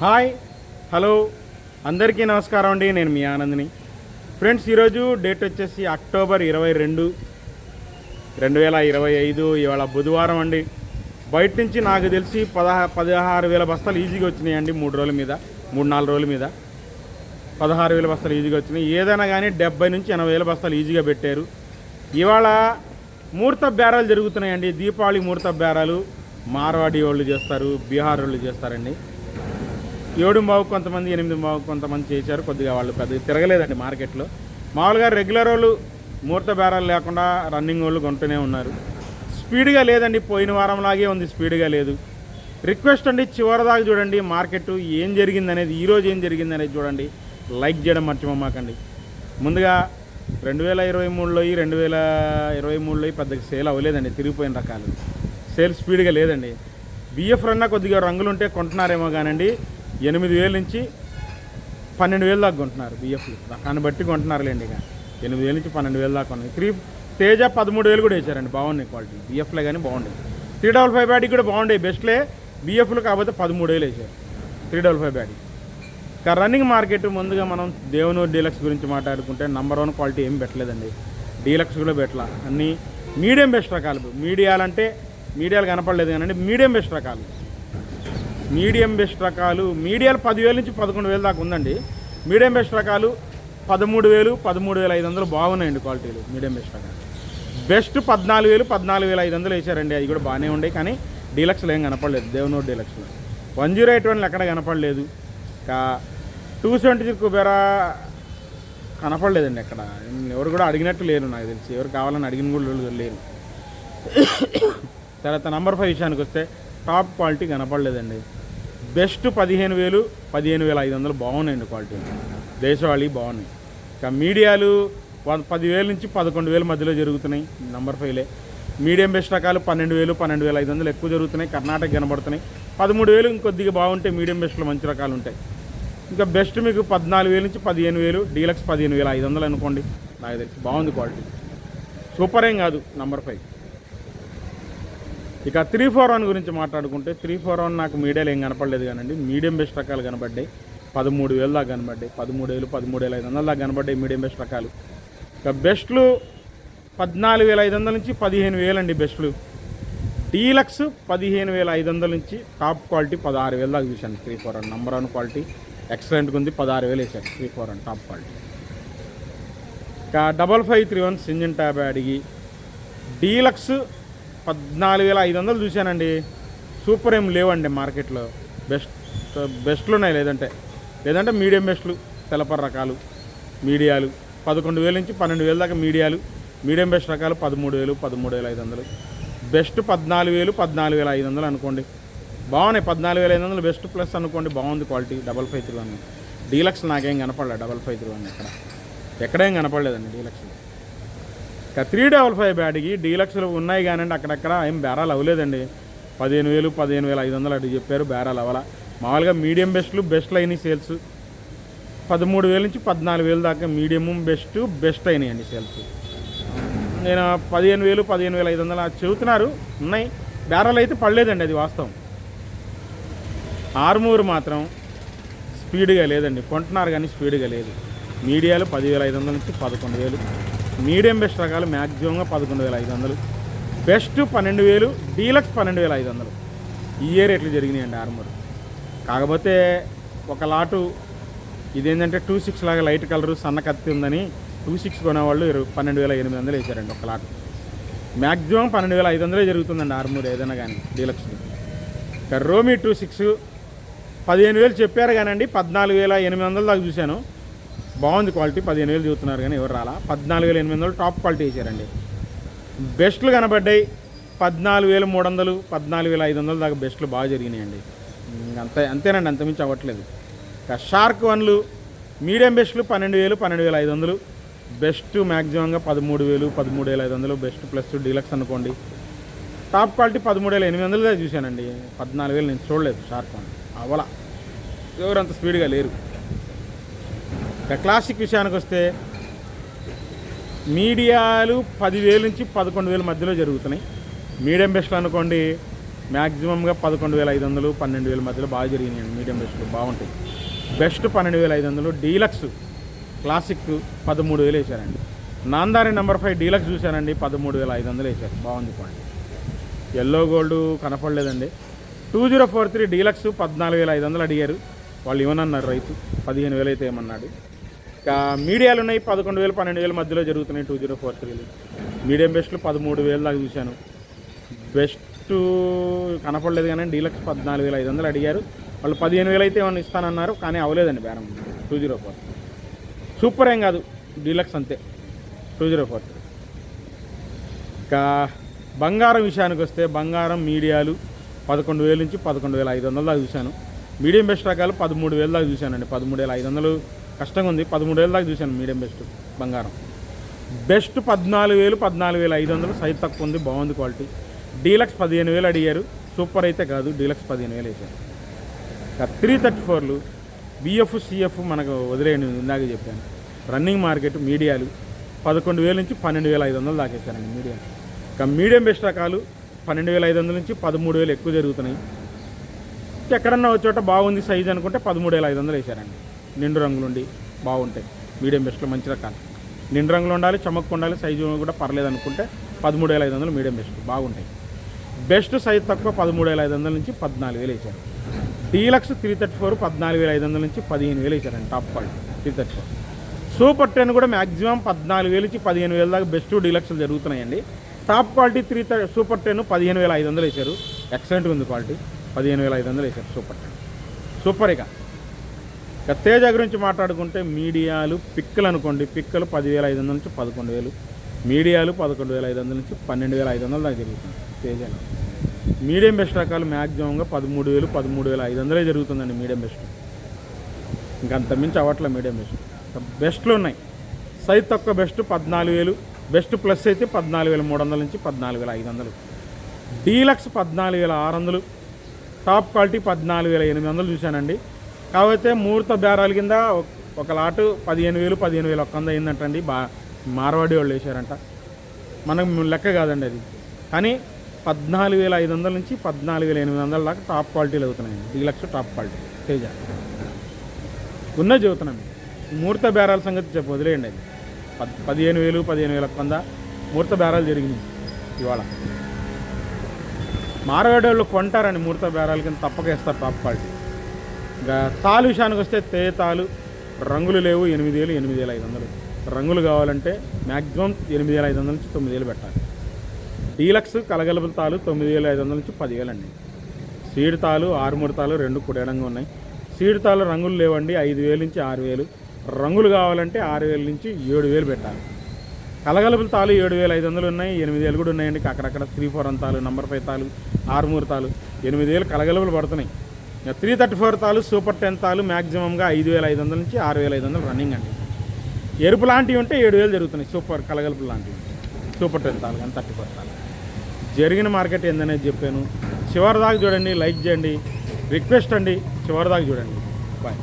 Hi hello అందరికీ నమస్కారం అండి నేను మీ ఆనందిని. ఫ్రెండ్స్ ఈరోజు డేట్ వచ్చేసి అక్టోబర్ ఇరవై రెండు రెండు వేల ఇరవై ఐదు ఇవాళ బుధవారం అండి. బయట నుంచి నాకు తెలిసి పదహా పదహారు వేల బస్తాలు ఈజీగా వచ్చినాయండి మూడు రోజుల మీద మూడు నాలుగు రోజుల మీద. పదహారు వేల బస్తాలు ఈజీగా వచ్చినాయి. ఏదైనా కానీ డెబ్బై నుంచి ఎనభై వేల బస్తాలు ఈజీగా పెట్టారు. ఇవాళ ముహూర్త బేరాలు జరుగుతున్నాయండి. దీపావళి ముహూర్త బేరాలు మార్వాడి వాళ్ళు చేస్తారు బీహార్ వాళ్ళు చేస్తారండి. ఏడు బావు కొంతమంది ఎనిమిది బావు కొంతమంది చేశారు. కొద్దిగా వాళ్ళు పెద్దగా తిరగలేదండి మార్కెట్లో. మామూలుగా రెగ్యులర్ వాళ్ళు ముహూర్త బేరాలు లేకుండా రన్నింగ్ వాళ్ళు కొంటూనే ఉన్నారు. స్పీడ్గా లేదండి. పోయిన వారం లాగే ఉంది. స్పీడ్గా లేదు. రిక్వెస్ట్ అండి చివరిదాకా చూడండి మార్కెట్ ఏం జరిగింది అనేది ఈరోజు ఏం జరిగింది అనేది చూడండి. లైక్ చేయడం మర్చిపోమాకండి. ముందుగా రెండు వేల ఇరవై మూడులో రెండు వేల ఇరవై మూడులో పెద్దగా సేల్ అవ్వలేదండి. తిరిగిపోయిన రకాలు. సేల్ స్పీడ్గా లేదండి. బిఎఫ్ రన్నా కొద్దిగా రంగులు ఉంటే కొంటున్నారేమో కానండి. ఎనిమిది వేల నుంచి పన్నెండు వేలు దాకా కొంటున్నారు బిఎఫ్లు రకాన్ని బట్టి కొంటున్నారులేండి ఇక. ఎనిమిది వేల నుంచి పన్నెండు వేలు దాకా ఉన్నాయి. త్రీ తేజ పదమూడు వేలు కూడా వేశారండి. బాగున్నాయి క్వాలిటీ. బిఎఫ్లే కానీ బాగుంటాయి త్రీ డబల్ ఫైవ్ బ్యాడీ కూడా బాగుంటాయి బెస్ట్లే. బిఎఫ్లు కాకపోతే పదమూడు వేలు వేశారు. త్రీ డబల్ ఫైవ్ బ్యాడీ ఇక రన్నింగ్ మార్కెట్ ముందుగా మనం దేవనూరు డీలక్స్ గురించి మాట్లాడుకుంటే నంబర్ వన్ క్వాలిటీ ఏం పెట్టలేదండి. డీలక్స్ కూడా పెట్టలా. అన్నీ మీడియం బెస్ట్ రకాలు. మీడియాలంటే మీడియాలు కనపడలేదు కానీ మీడియం బెస్ట్ రకాలు. మీడియం బెస్ట్ రకాలు మీడియాలు పదివేల నుంచి పదకొండు వేలు దాకా ఉందండి. మీడియం బెస్ట్ రకాలు పదమూడు వేలు పదమూడు వేల ఐదు వందలు బాగున్నాయండి క్వాలిటీలు మీడియం బెస్ట్ రకాలు. బెస్ట్ పద్నాలుగు వేలు పద్నాలుగు వేల ఐదు వందలు వేసారండి అది కూడా బాగానే ఉండే కానీ డీలక్స్లో ఏం కనపడలేదు దేవనూరు డీలక్స్లో. వన్ జీరో ఎయిట్ వన్లు ఎక్కడ కనపడలేదు. ఇంకా టూ సెవెంటీ త్రీ కుబేరా కనపడలేదండి ఎక్కడ. ఎవరు కూడా అడిగినట్టు లేరు నాకు తెలిసి. ఎవరు కావాలని అడిగిన కూడా లేరు. తర్వాత నంబర్ ఫైవ్ విషయానికి వస్తే టాప్ క్వాలిటీ కనపడలేదండి. బెస్ట్ పదిహేను వేలు పదిహేను వేల ఐదు వందలు బాగున్నాయండి క్వాలిటీ. దేశవాళీ బాగున్నాయి. ఇక మీడియాలు పదివేల నుంచి పదకొండు వేల మధ్యలో జరుగుతున్నాయి నంబర్ ఫైవ్లే మీడియం బెస్ట్ రకాలు పన్నెండు వేలు పన్నెండు వేల ఐదు వందలు ఎక్కువ జరుగుతున్నాయి కర్ణాటక కనబడుతున్నాయి. పదమూడు వేలు ఇంకొద్దిగా బాగుంటే మీడియం బెస్ట్లో మంచి రకాలు ఉంటాయి. ఇంకా బెస్ట్ మీకు పద్నాలుగు వేలు నుంచి పదిహేను వేలు డీలక్స్ పదిహేను వేల ఐదు వందలు అనుకోండి. నాకు తెలిసి బాగుంది క్వాలిటీ. సూపర్ ఏం కాదు నంబర్ ఫైవ్. ఇక త్రీ ఫోర్ వన్ గురించి మాట్లాడుకుంటే త్రీ ఫోర్ వన్ నాకు మీడియాలో ఏం కనపడలేదు కానండి. మీడియం బెస్ట్ రకాలు కనబడ్డాయి పదమూడు వేలు దాకా కనబడ్డాయి పదమూడు వేలు పదమూడు వేల ఐదు వందల దాకా కనబడ్డాయి మీడియం బెస్ట్ రకాలు. ఇక బెస్ట్లు పద్నాలుగు వేల ఐదు వందల నుంచి పదిహేను వేలు అండి బెస్ట్లు. డీలక్స్ పదిహేను వేల ఐదు వందల నుంచి టాప్ క్వాలిటీ పదహారు వేలు దాకా చూశాను three four one number one quality. ఎక్సలెంట్గా ఉంది పదహారు వేలు వేసాను three four one top quality. ఇక డబల్ ఫైవ్ త్రీ వన్ సింజన్ ట్యాబ్ అడిగి డీలక్స్ పద్నాలుగు వేల ఐదు వందలు చూశానండి. సూపర్ ఏం లేవండి మార్కెట్లో. బెస్ట్ బెస్ట్లు ఉన్నాయి లేదంటే. లేదంటే మీడియం బెస్ట్లు తెలపర రకాలు మీడియాలు. పదకొండు వేల నుంచి పన్నెండు వేల దాకా మీడియాలు. మీడియం బెస్ట్ రకాలు పదమూడు వేలు పదమూడు వేల ఐదు వందలు. బెస్ట్ పద్నాలుగు వేలు పద్నాలుగు వేల ఐదు వందలు అనుకోండి. బాగున్నాయి పద్నాలుగు వేల ఐదు వందలు బెస్ట్ ప్లస్ అనుకోండి బాగుంది quality. Double five three one. Deluxe నాకేం కనపడలేదు డబల్ ఫైవ్ త్రీ వన్ ఎక్కడ ఎక్కడేం కనపడలేదండి డీలక్స్లో. త్రీ డబల్ ఫైవ్ బ్యాట్కి డీలక్స్లు ఉన్నాయి కానండి అక్కడక్కడ ఏం బేరాలు అవ్వలేదండి. పదిహేను వేలు పదిహేను వేల ఐదు వందలు అటు చెప్పారు బేరాలు అవ్వాల. మామూలుగా మీడియం బెస్ట్లు బెస్ట్లు అయినాయి సేల్స్. పదమూడు వేల నుంచి పద్నాలుగు వేలు దాకా మీడియం బెస్ట్ బెస్ట్ అయినాయండి సేల్స్. నేను పదిహేను వేలు పదిహేను వేల ఐదు వందలు అది చెబుతున్నారు ఉన్నాయి. బేరాలు అయితే పడలేదండి అది వాస్తవం. ఆర్మూర్ మాత్రం స్పీడ్గా లేదండి కొంటున్నారు కానీ స్పీడ్గా లేదు. మీడియాలు పదివేల ఐదు వందల నుంచి పదకొండు వేలు. మీడియం బెస్ట్ రకాలు మ్యాక్సిమంగా పదకొండు వేల ఐదు వందలు. బెస్ట్ పన్నెండు వేలు డీలక్స్ పన్నెండు వేల ఐదు వందలు. ఈ ఇయర్ రేట్లు జరిగినాయండి ఆర్మర్? కాకపోతే ఒక లాటు ఇదేంటంటే టూ సిక్స్ లాగా లైట్ కలరు సన్న కత్తి ఉందని టూ సిక్స్ కొనేవాళ్ళు ఇరవై పన్నెండు వేల ఎనిమిది వందలు వేశారండి ఒక లాటు. మ్యాక్సిమం పన్నెండు వేల ఐదు వందలే జరుగుతుందండి ఆర్మూర్ ఏదైనా కానీ డీలక్స్ ఇక రోమీ టూ సిక్స్ పదిహేను వేలు చెప్పారు కానండి పద్నాలుగు వేల ఎనిమిది వందల దాకా చూశాను. బాగుంది క్వాలిటీ పదిహేను వేలు చూస్తున్నారు కానీ ఎవరు రాలా. పద్నాలుగు వేల ఎనిమిది వందలు టాప్ క్వాలిటీ వేసారండి బెస్ట్లు కనబడ్డాయి. పద్నాలుగు వేల మూడు వందలు పద్నాలుగు వేల ఐదు వందలు దాకా బెస్ట్లు బాగా జరిగినాయండి. అంత అంతే అంతేనండి అంతమించి అవ్వట్లేదు. ఇక షార్క్ వన్లు మీడియం బెస్ట్లు పన్నెండు వేలు పన్నెండు వేల ఐదు వందలు. బెస్ట్ మ్యాక్సిమంగా పదమూడు వేలు పదమూడు వేల ఐదు వందలు. బెస్ట్ ప్లస్ డీలక్స్ అనుకోండి. టాప్ క్వాలిటీ పదమూడు వేల ఎనిమిది వందలు చూశానండి. పద్నాలుగు వేలు నేను చూడలేదు షార్క్ వన్. అవల. ఎవరు అంత స్పీడ్గా లేరు. ఇక క్లాసిక్ విషయానికి వస్తే మీడియాలు పదివేలు నుంచి పదకొండు వేల మధ్యలో జరుగుతున్నాయి. మీడియం బెస్ట్లు అనుకోండి మ్యాక్సిమంగా పదకొండు వేల ఐదు వందలు పన్నెండు వేల మధ్యలో బాగా జరిగినాయండి మీడియం బెస్ట్లు బాగుంటాయి. బెస్ట్ పన్నెండు వేల ఐదు వందలు డీలక్స్ క్లాసిక్ పదమూడు వేలు వేశారండి. నాందారి నెంబర్ ఫైవ్ డీలక్స్ చూశానండి పదమూడు వేల ఐదు వందలు వేశారు. బాగుంది quality. Yellow gold కనపడలేదండి. Two zero four three deluxe పద్నాలుగు వేల ఐదు వందలు అడిగారు. వాళ్ళు ఇవ్వనన్నారు రైతు పదిహేను వేలు అయితే ఏమన్నాడు. మీడియాలు ఉన్నాయి పదకొండు వేలు పన్నెండు వేల మధ్యలో జరుగుతున్నాయి టూ జీరో ఫోర్ త్రీలు మీడియం బెస్ట్లు పదమూడు వేలు దాకా చూశాను. బెస్ట్ కనపడలేదు కానీ డీలక్స్ పద్నాలుగు వేల ఐదు వందలు అడిగారు. వాళ్ళు పదిహేను వేలు అయితే ఏమైనా ఇస్తానన్నారు కానీ అవ్వలేదండి బేరం. టూ జీరో ఫోర్ సూపర్ ఏం కాదు డీలక్స్ అంతే. టూ జీరో ఫోర్ ఇంకా బంగారం విషయానికి వస్తే బంగారం మీడియాలు పదకొండు వేల నుంచి పదకొండు వేల ఐదు వందల దాకా చూశాను. మీడియం బెస్ట్ రకాలు పదమూడు వేల దాకా చూశానండి. పదమూడు వేల ఐదు వందలు కష్టంగా ఉంది పదమూడు దాకా చూశాను మీడియం బెస్ట్ బంగారం. బెస్ట్ పద్నాలుగు వేలు పద్నాలుగు వేల ఐదు వందలు సైజ్ తక్కువ ఉంది బాగుంది క్వాలిటీ. డీలక్స్ పదిహేను వేలు అడిగారు. సూపర్ అయితే కాదు డీలక్స్ పదిహేను వేలు వేసారు త్రీ థర్టీ ఫోర్లు బిఎఫ్ సిఎఫ్ మనకు వదిలేయండి ఇందాక చెప్పాను. రన్నింగ్ మార్కెట్ మీడియాలు. పదకొండు వేల నుంచి పన్నెండు వేల ఐదు వందలు దాకేశారండి మీడియం. ఇంకా మీడియం బెస్ట్ రకాలు పన్నెండు వేల ఐదు వందల నుంచి పదమూడు వేలు ఎక్కువ జరుగుతున్నాయి. ఎక్కడన్నా ఒక చోట బాగుంది సైజ్ అనుకుంటే పదమూడు వేల ఐదు వందలు వేశారండి. నిండు రంగులుండి బాగుంటాయి. మీడియం బెస్ట్లో మంచి రకాలు. నిండు రంగులు ఉండాలి చమక్కు ఉండాలి సైజు కూడా పర్లేదు అనుకుంటే పదమూడు వేల ఐదు వందలు మీడియం బెస్ట్. బాగుంటాయి. బెస్ట్ సైజ్ తక్కువ పదమూడు వేల ఐదు వందల నుంచి పద్నాలుగు వేలు వేశారు డీలక్స్ త్రీ థర్టీ ఫోర్ పద్నాలుగు వేల ఐదు వందల నుంచి పదిహేను వేలు వేశారండి top quality three thirty four. Super ten కూడా మ్యాక్సిమం పద్నాలుగు వేలు నుంచి పదిహేను వేల దాకా బెస్ట్ డీలక్స్లు జరుగుతున్నాయండి. Top quality three thirty super ten పదిహేను వేల ఐదు వందలు వేశారు ఎక్సలెంట్గా ఉంది క్వాలిటీ. పదిహేను వేల ఐదు వందలు వేశారు సూపర్ టెన్. సూపర్ ఇక. ఇక తేజ గురించి మాట్లాడుకుంటే మీడియాలు పిక్కలు అనుకోండి. పిక్కలు పదివేల ఐదు వందల నుంచి పదకొండు వేలు. మీడియాలు పదకొండు వేల ఐదు వందల నుంచి పన్నెండు వేల ఐదు వందలు దాకా జరుగుతుంది తేజాలు. మీడియం బెస్ట్ రకాలు మ్యాక్సిమంగా పదమూడు వేలు పదమూడు వేల ఐదు వందలే జరుగుతుందండి మీడియం బెస్ట్. ఇంకంత మించి అవట్లే మీడియం బెస్ట్. బెస్ట్లు ఉన్నాయి. సైజ్ తక్కువ బెస్ట్ పద్నాలుగు వేలు. బెస్ట్ ప్లస్ అయితే పద్నాలుగు వేల మూడు వందల నుంచి పద్నాలుగు వేల ఐదు వందలు. డీలక్స్ పద్నాలుగు వేల ఆరు వందలు. టాప్ క్వాలిటీ పద్నాలుగు వేల ఎనిమిది వందలు చూశానండి. కాకపోతే ముహూర్త బేరాల కింద ఒక- లాటు పదిహేను వేలు పదిహేను వేలు ఒక్క వంద అయిందంటండి. బా మార్వాడి వాళ్ళు వేశారంట. మనకు లెక్క కాదండి అది. కానీ పద్నాలుగు వేల ఐదు వందల నుంచి పద్నాలుగు వేల ఎనిమిది వందల దాకా టాప్ క్వాలిటీలు అవుతున్నాయండి. Deluxe top quality. తేజ. ఉన్న చెబుతున్నాను. ముహూర్త బేరాల సంగతి చెప్పు వదిలేయండి అది. పద్ పదిహేను వేలు పదిహేను వేల కొంద ముహూర్త బేరాలు జరిగినాయి ఇవాళ. మారవాడి వాళ్ళు కొంటారండి ముహూర్త బేరాల కింద తప్పక ఇస్తారు టాప్ క్వాలిటీ. తాలు విషయానికి వస్తే తే తాలు రంగులు లేవు ఎనిమిది వేలు ఎనిమిది వేల ఐదు వందలు రంగులు కావాలంటే మ్యాక్సిమం ఎనిమిది వేల ఐదు వందల నుంచి తొమ్మిది వేలు పెట్టాలి. డీలక్స్ కలగలుపుల తాలు తొమ్మిది వేల ఐదు వందల నుంచి పదివేలు అండి సీడ్ తాలు ఆరుమూడు తాలు రెండు కుడేడంగా ఉన్నాయి. సీడ్ తాలు రంగులు లేవండి ఐదు వేలు నుంచి ఆరు వేలు రంగులు కావాలంటే ఆరు వేల నుంచి ఏడు వేలు పెట్టాలి. కలగలుపుల తాలు ఏడు వేల ఐదు వందలు ఉన్నాయి ఎనిమిది వేలు కూడా ఉన్నాయండి. అక్కడక్కడ త్రీ ఫోర్ అంతాలు నంబర్ ఫైవ్ తాలు ఆరుమూరు తాలు ఎనిమిది వేలు కలగలుపులు పడుతున్నాయి. త్రీ థర్టీ ఫోర్ తాలు సూపర్ టెన్ తాలు మ్యాక్సిమంగా ఐదు వేల ఐదు వందల నుంచి ఆరు వేల ఐదు వందలు రన్నింగ్ అండి. ఎరుపు లాంటివి ఉంటే ఏడు వేలు జరుగుతున్నాయి. సూపర్ కలగలుపు లాంటివి సూపర్ టెన్ తాలు కానీ థర్టీ ఫోర్ తాలు. జరిగిన మార్కెట్ ఏందనేది చెప్పాను. చివరిదాకా చూడండి లైక్ చేయండి. రిక్వెస్ట్ అండి చివరిదాకా చూడండి. బాయ్